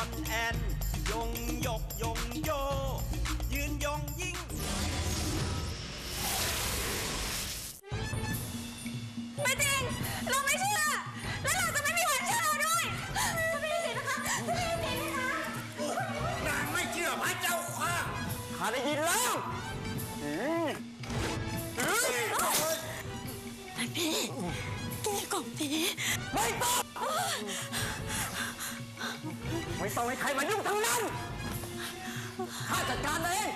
อนแอนยงยกยงโย ยืนยงยิ่ง ไม่จริง เราไม่เชื่อ และเราจะไม่มีวันเชื่อด้วยจะไม่มีสิทธิ์นะคะจะไม่มีสิทธิ์นะคะ นางไม่เชื่อพระเจ้าค่ะข้าได้ยินแล้ว ไม่ต้องให้ใครมายุ่งทั้งนั้น ข้าจัดการเอง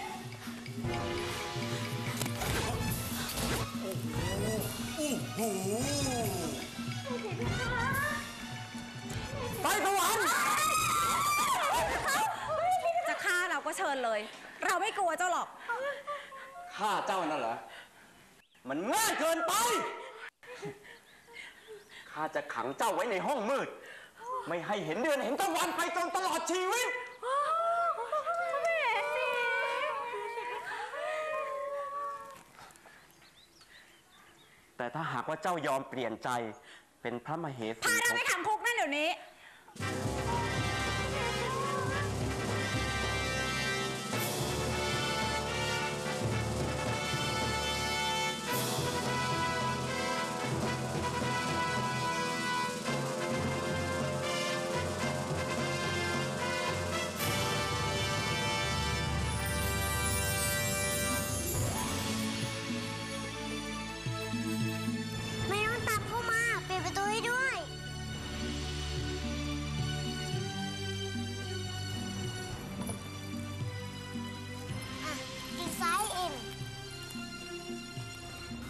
ไปสวรรค์จะฆ่าเราก็เชิญเลย เราไม่กลัวเจ้าหรอก ข้าเจ้านั่นเหรอ มันง่ายเกินไป ข้าจะขังเจ้าไว้ในห้องมืด ไม่ให้เห็นเดือนเห็นตะวันไปจนตลอดชีวิตแต่ถ้าหากว่าเจ้ายอมเปลี่ยนใจเป็นพระมเหสีพาเราอง ไปขังคุกนั่นเดี๋ยวนี้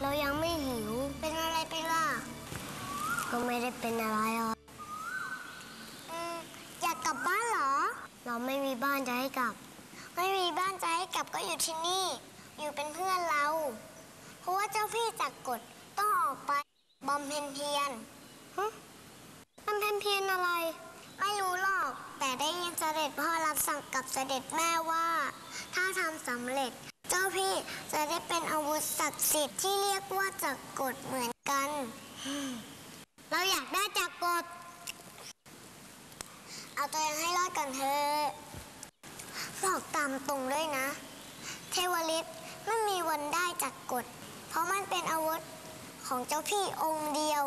เรายังไม่หิว เป็นอะไรไปล่ะ ก็ไม่ได้เป็นอะไรหรอกอืมอยากกลับบ้านเหรอ เราไม่มีบ้านจะให้กลับ ไม่มีบ้านจะให้กลับก็อยู่ที่นี่ อยู่เป็นเพื่อนเรา เพราะว่าเจ้าพี่จักรกฎต้องออกไปบำเพ็ญเพียรหึบำเพ็ญเพียรอะไร ไม่รู้หรอก แต่ได้ยินเสด็จพ่อรับสั่งกับเสด็จแม่ว่า ถ้าทำสำเร็จ เจ้าพี่จะได้เป็นอาวุธศักดิ์สิทธิ์ที่เรียกว่าจักรกฎเหมือนกัน เราอยากได้จักรกฎเอาตัวเองให้รอดกันเถอะบอกตามตรงด้วยนะ เทวฤทธิ์ไม่มีวันได้จากรกฎเพราะมันเป็นอาวุธของเจ้าพี่องค์เดียว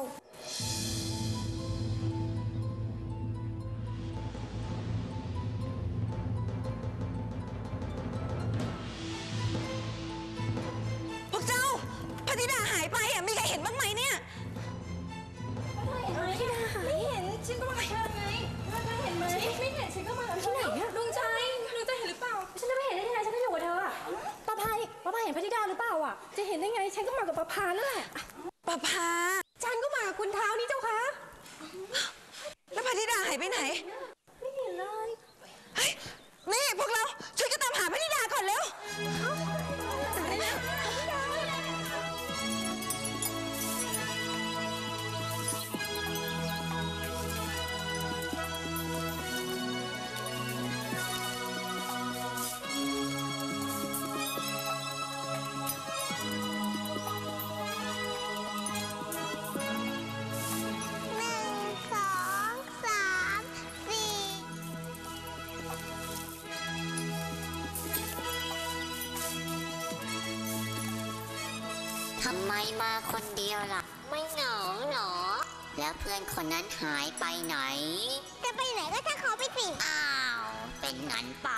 ห็นได้ไง ฉันก็มากับป้าพานั่นแหละปะพา ฉันก็มากับคุณเท้านี่เจ้าคะแล้วพระธิดาหายไปไหน ทำไมมาคนเดียวล่ะ ไม่เหงาหรอ แล้วเพื่อนคนนั้นหายไปไหน จะไปไหนก็ถ้าเขาไปสิ อ้าว เป็นงั้นไป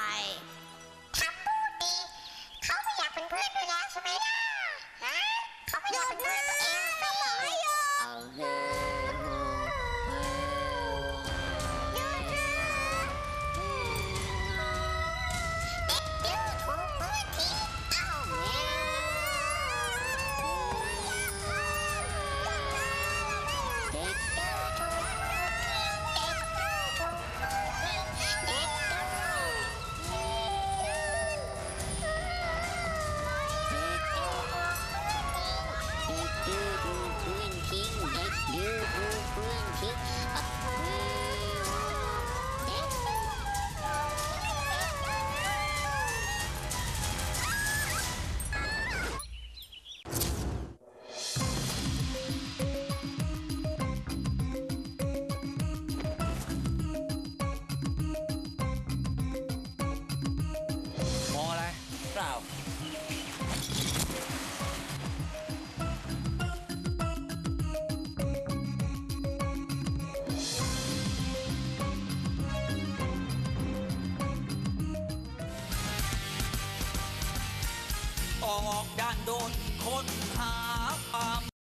อกด้านโดนคนหาความ